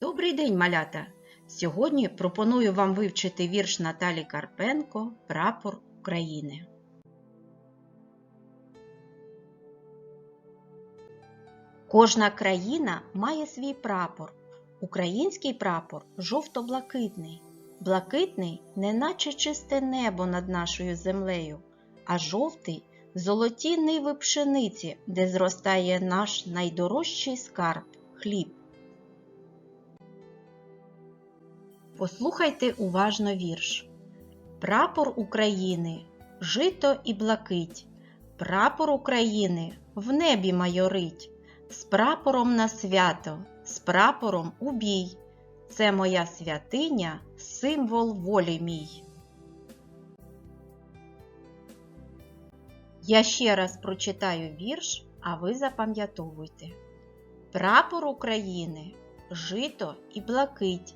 Добрий день, малята! Сьогодні пропоную вам вивчити вірш Наталі Карпенко Прапор України. Кожна країна має свій прапор. Український прапор жовто-блакитний. Блакитний, неначе чисте небо над нашою землею, а жовтий золоті ниви пшениці, де зростає наш найдорожчий скарб хліб. Послухайте уважно вірш. Прапор України жито і блакить. Прапор України в небі майорить. З прапором на свято, з прапором у бій. Це моя святиня, символ волі мій. Я ще раз прочитаю вірш, а ви запам'ятовуйте. Прапор України жито і блакить.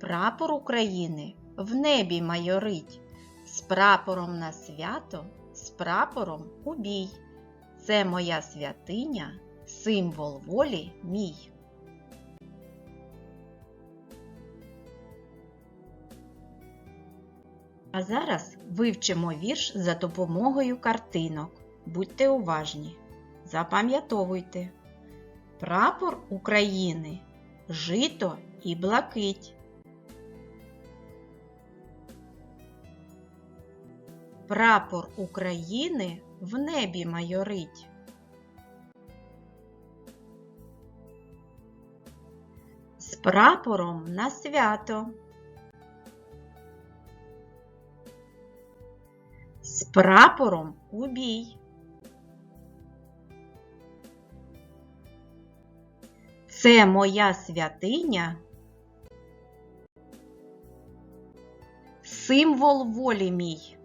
Прапор України в небі майорить, з прапором на свято, з прапором у бій. Це моя святиня, символ волі мій. А зараз вивчимо вірш за допомогою картинок. Будьте уважні. Запам'ятовуйте. Прапор України жито і блакить. Прапор України в небі майорить. З прапором на свято. З прапором у бій. Це моя святиня. Символ волі мій.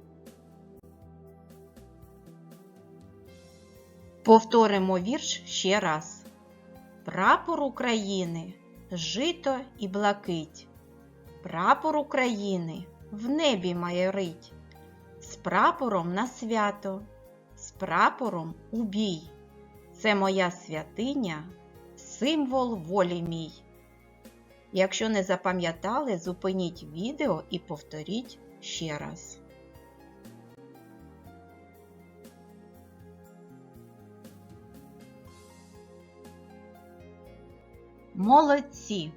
Повторимо вірш ще раз. Прапор України жито і блакить. Прапор України в небі майорить. З прапором на свято, з прапором у бій. Це моя святиня, символ волі мій. Якщо не запам'ятали, зупиніть відео і повторіть ще раз. Молодці!